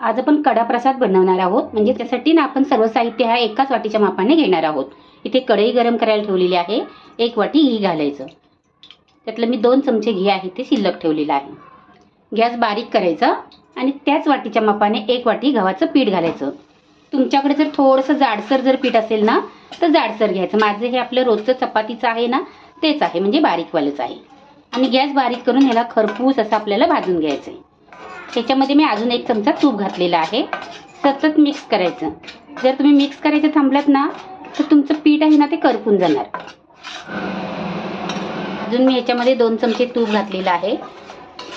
आज आपण कडाप्रसाद बनवणार आहोत. म्हणजे त्यासाठी ना आपण सर्व साहित्य ह्या एकाच वाटीच्या मापाने घेणार आहोत. इथे कढई गरम करायला ठेवलेली आहे. एक वाटी घी घालायचं. त्यातलं मी दोन चमचे घी आहे ते शिल्लक ठेवलेलं आहे. गॅस बारीक करायचा आणि त्याच वाटीच्या मापाने एक वाटी गव्हाचं पीठ घालायचं. तुमच्याकडे जर थोडंसं जाडसर जर पीठ असेल ना तर जाडसर घ्यायचं. माझं हे आपलं रोजचं चपातीचं आहे ना तेच आहे. म्हणजे बारीकवालंच आहे. आणि गॅस बारीक करून ह्याला खरपूस असं आपल्याला भाजून घ्यायचं आहे त्याच्यामध्ये मी अजून एक चमचा तूप घातलेला आहे. सतत मिक्स करायचं. जर तुम्ही मिक्स करायचं थांबलात ना तर तुमचं पीठ आहे ना ते करपून जाणार. अजून मी याच्यामध्ये दोन चमचे तूप घातलेलं आहे.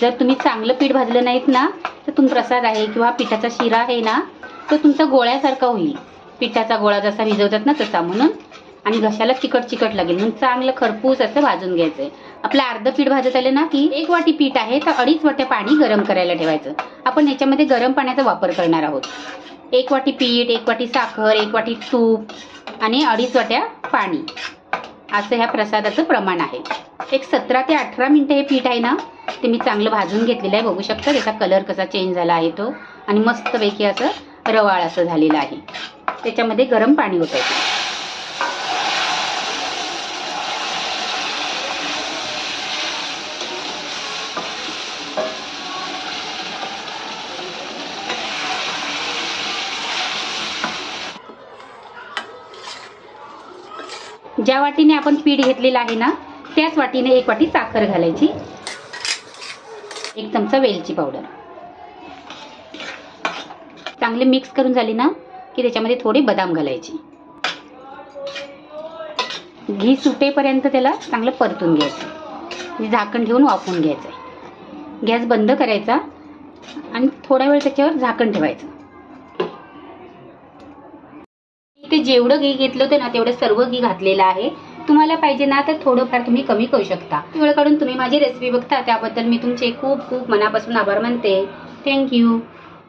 जर तुम्ही चांगलं पीठ भाजलं नाहीत ना तर तुम प्रसाद आहे किंवा पिठाचा शिरा आहे ना तो तुमचा गोळ्यासारखा होईल. पिठाचा गोळा जसा भिजवतात ना तसा. म्हणून आणि घशाला चिकट चिकट लागेल. म्हणून चांगलं खरपूस असं भाजून घ्यायचं आहे आपलं अर्ध पीठ भाजत आलं ना की एक वाटी पीठ आहे तर अडीच वाट्या पाणी गरम करायला ठेवायचं. आपण याच्यामध्ये गरम पाण्याचा वापर करणार आहोत. एक वाटी पीठ एक वाटी साखर एक वाटी तूप आणि अडीच वाट्या पाणी. असं ह्या प्रसादाचं प्रमाण आहे. एक सतरा ते अठरा मिनटं हे पीठ आहे ना ते मी चांगलं भाजून घेतलेलं आहे. बघू शकता त्याचा कलर कसा चेंज झाला आहे तो. आणि मस्तपैकी असं रवाळ असं झालेलं आहे. त्याच्यामध्ये गरम पाणी होतं ज्या वाटीने आपण पीठ घेतलेलं आहे ना त्याच वाटीने एक वाटी साखर घालायची. एक चमचा वेलची पावडर. चांगले मिक्स करून झाली ना की त्याच्यामध्ये थोडे बदाम घालायचे. घी सुटेपर्यंत त्याला चांगलं परतून घ्यायचं. म्हणजे झाकण ठेवून वाफवून घ्यायचं. गॅस बंद करायचा आणि थोडा वेळ त्याच्यावर झाकण ठेवायचं. ते जेवढं घी घेतलं होतं ना तेवढं सर्व घी घातलेलं आहे. तुम्हाला पाहिजे ना तर थोडंफार तुम्ही कमी करू शकता. वेळ काढून तुम्ही माझी रेसिपी बघता त्याबद्दल मी तुमचे खूप खूप मनापासून आभार मानते. थँक्यू